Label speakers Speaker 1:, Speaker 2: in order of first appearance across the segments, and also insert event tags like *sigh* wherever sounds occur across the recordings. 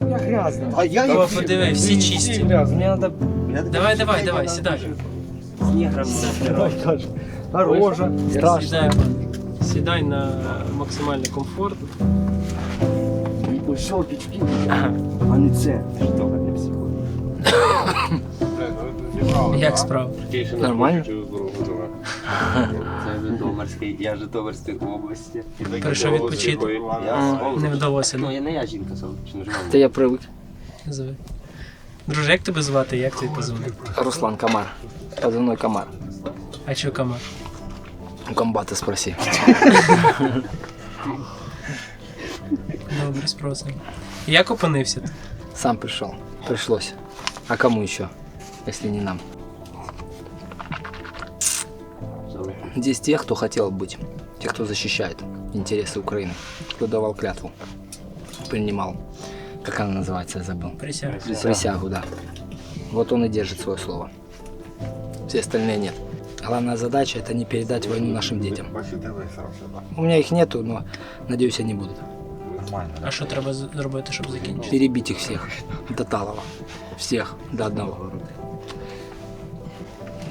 Speaker 1: Я грязный.
Speaker 2: А я
Speaker 3: О, подиви, всі чисті.
Speaker 1: Грязный. Мне надо...
Speaker 3: Давай, давай, давай, сідай.
Speaker 1: Давай, Каша. Дорожа. Страшно.
Speaker 3: Сідай, сідай на максимальний комфорт.
Speaker 2: Ось пічки, а не це. Ти ж добре для психолога.
Speaker 3: Як справа? *laughs*
Speaker 1: Нормально?
Speaker 2: Це Житомирський, я з Житомирської області.
Speaker 3: Прийшов відпочити.
Speaker 2: Я з області.
Speaker 3: Не вдалося,
Speaker 2: Ну,
Speaker 3: ну.
Speaker 2: я не я жінка, жива?
Speaker 1: Та я привик.
Speaker 3: Назови. Друже, як тебе звати? Як твій позивний?
Speaker 1: Руслан Комар. Позывной Комар.
Speaker 3: А чого комар?
Speaker 1: У комбата спроси.
Speaker 3: Добре, спросимо. Як опинився?
Speaker 1: Сам пришел. Пришлось. А кому еще, если не нам? Здесь те, кто хотел быть. Те, кто защищает интересы Украины. Кто давал клятву. Принимал. Как она называется, я забыл.
Speaker 3: Присяг.
Speaker 1: Присягу, да. Вот он и держит свое слово. Все остальные нет. Главная задача это не передать войну нашим детям. У меня их нету, но надеюсь они будут.
Speaker 3: А що треба зробити, щоб закінчити?
Speaker 1: Перебить их всех до талого. Всех до одного.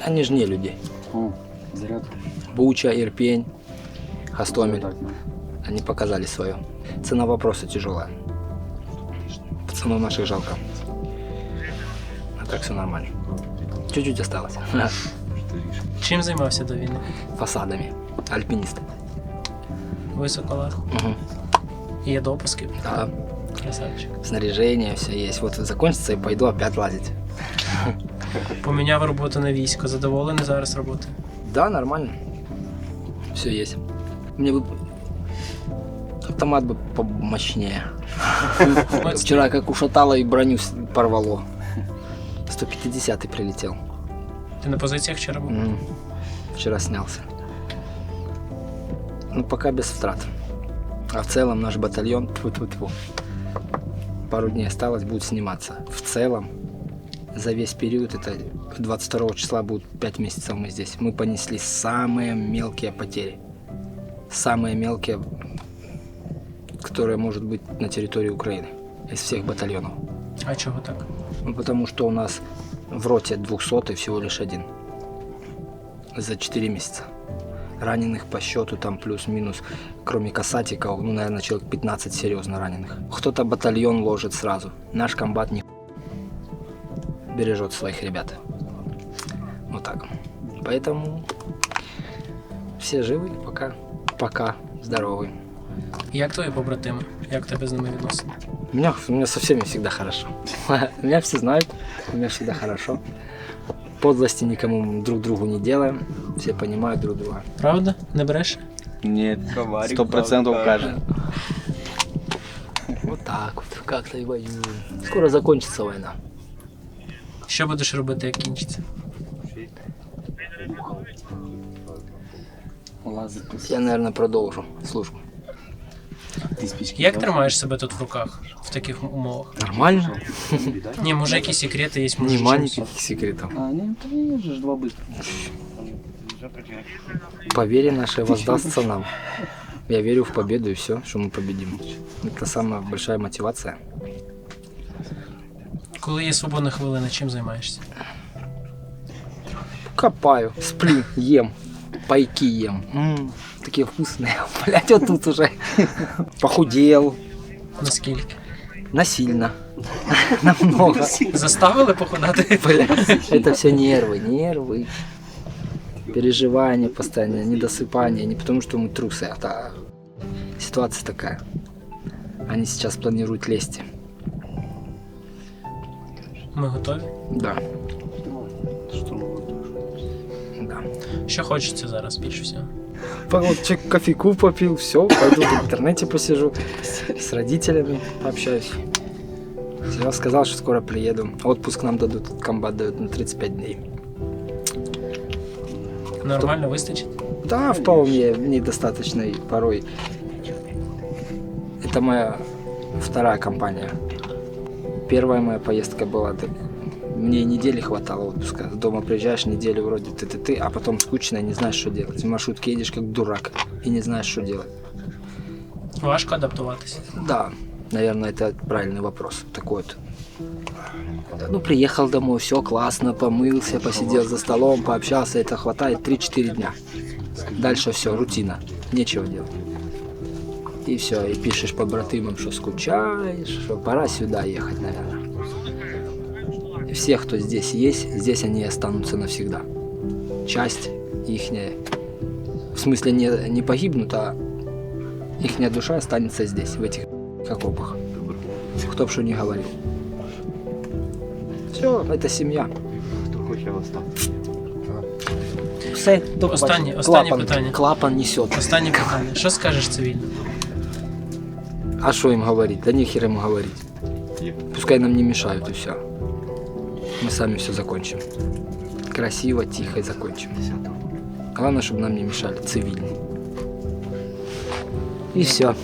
Speaker 1: Они же не люди.
Speaker 2: Заряд.
Speaker 1: Буча, Ирпень, Хостомель. Они показали свое. Цена вопроса тяжелая. Пацанов наших жалко. А так все нормально. Чуть-чуть осталось.
Speaker 3: Чим займався до війни?
Speaker 1: Фасадами. Альпинист.
Speaker 3: Високолаз.
Speaker 1: Угу.
Speaker 3: Є допуски.
Speaker 1: Да.
Speaker 3: Красавчик.
Speaker 1: Снаряжение все есть. Вот закончится и пойду опять лазить.
Speaker 3: Поміняв роботу на військо. Задоволений зараз роботою?
Speaker 1: Да, нормально. Все есть. Мне бы автомат бы помощнее. Вчера как ушатало и броню порвало. 150 прилетел.
Speaker 3: Ти на позиціях вчора був?
Speaker 1: М, Вчера снялся. Ну, пока без втрат. А в целом наш батальон, тьфу -тьфу -тьфу, пару дней осталось, будет сниматься. В целом, за весь период, это 22 числа будет 5 месяцев мы здесь, мы понесли самые мелкие потери. Самые мелкие, которые может быть на территории Украины из всех батальонов.
Speaker 3: А чого так?
Speaker 1: Ну, потому что у нас в роте 200 всего лишь один. За 4 месяца. Раненых по счету там плюс-минус, кроме касатиков, ну, наверное, человек 15 серьезно раненых. Кто-то батальон ложит сразу. Наш комбат не бережет своих ребят. Вот так. Поэтому все живы пока. Пока здоровы.
Speaker 3: Як твої побратими? Як в тебе з ними відносини?
Speaker 1: У меня, у меня со всеми всегда хорошо. *laughs* Меня все знают, у меня всегда хорошо. Подлости никому друг другу не делаем. Все понимают друг друга.
Speaker 3: Правда? Не бреше?
Speaker 2: Ні,
Speaker 4: Сто процентов каже.
Speaker 1: Вот так вот, как-то и воюем. Скоро закончится война.
Speaker 3: Що будеш робити, як кінчиться?
Speaker 2: Лазить
Speaker 1: Я, наверное, продолжу службу.
Speaker 2: Ти спічки.
Speaker 3: Як тримаєш себе тут в руках в таких умовах?
Speaker 1: Нормально?
Speaker 3: Ні, може якісь секрети є, може.
Speaker 1: Нема
Speaker 3: щось?
Speaker 1: никаких секретов.
Speaker 2: А, ні, то ні, вже ж два быстро.
Speaker 1: По вере нашей воздастся нам. Я верю в победу и все, что мы победим. Это самая большая мотивация.
Speaker 3: Коли є свободна хвилина, чим займаєшся?
Speaker 1: Копаю, сплю, ем, пайки ем. М, такие вкусные. *laughs* Блять, вот тут уже похудел,
Speaker 3: Наскільки?
Speaker 1: насильно, *laughs* намного.
Speaker 3: Заставили походати?
Speaker 1: Блядь, это все нервы, нервы. Переживания постоянно, недосыпание. Не потому, что мы трусы, а та- ситуация такая. Они сейчас планируют лезть.
Speaker 3: Ми готові.
Speaker 1: Да. Да.
Speaker 3: Що хочеться зараз більше всього?
Speaker 1: Вот чек- кофейку попил, все, пойду в интернете посижу, с родителями пообщаюсь. Я сказал, что скоро приеду. Отпуск нам дадут, комбат дает на 35 дней.
Speaker 3: Нормально вистачить?
Speaker 1: Да, вполне, мне достаточно и порой. Это моя вторая компания. Первая моя поездка была, мне недели хватало отпуска. Дома приезжаешь, неделю вроде ты-ты-ты, а потом скучно не знаешь, что делать. В маршрутке едешь как дурак и не знаешь, что делать.
Speaker 3: Важко адаптуватися.
Speaker 1: Да, Наверное, это правильный вопрос. Такой вот. Ну, приехал домой, все классно, помылся, посидел за столом, пообщался, это хватает 3-4 дня. Дальше все, рутина, нечего делать И все, и пишешь по братымам, что скучаешь, что пора сюда ехать, наверное. И все, кто здесь есть, здесь они и останутся навсегда. Часть ихняя, в смысле не, не погибнут, а ихняя душа останется здесь, в этих окопах. Кто б что не говорил. Все, это семья.
Speaker 2: Хто хоче остатися?
Speaker 1: Все, до
Speaker 3: Останнє-
Speaker 1: побачення.
Speaker 3: останнє
Speaker 1: клапан,
Speaker 3: питання.
Speaker 1: Клапан несет.
Speaker 3: Останнє питання. Що скажеш цивільно?
Speaker 1: А что им говорить? Да нехер им говорить. Пускай нам не мешают и все. Мы сами все закончим. Красиво, тихо и закончим. Главное, чтобы нам не мешали цивильные. И все.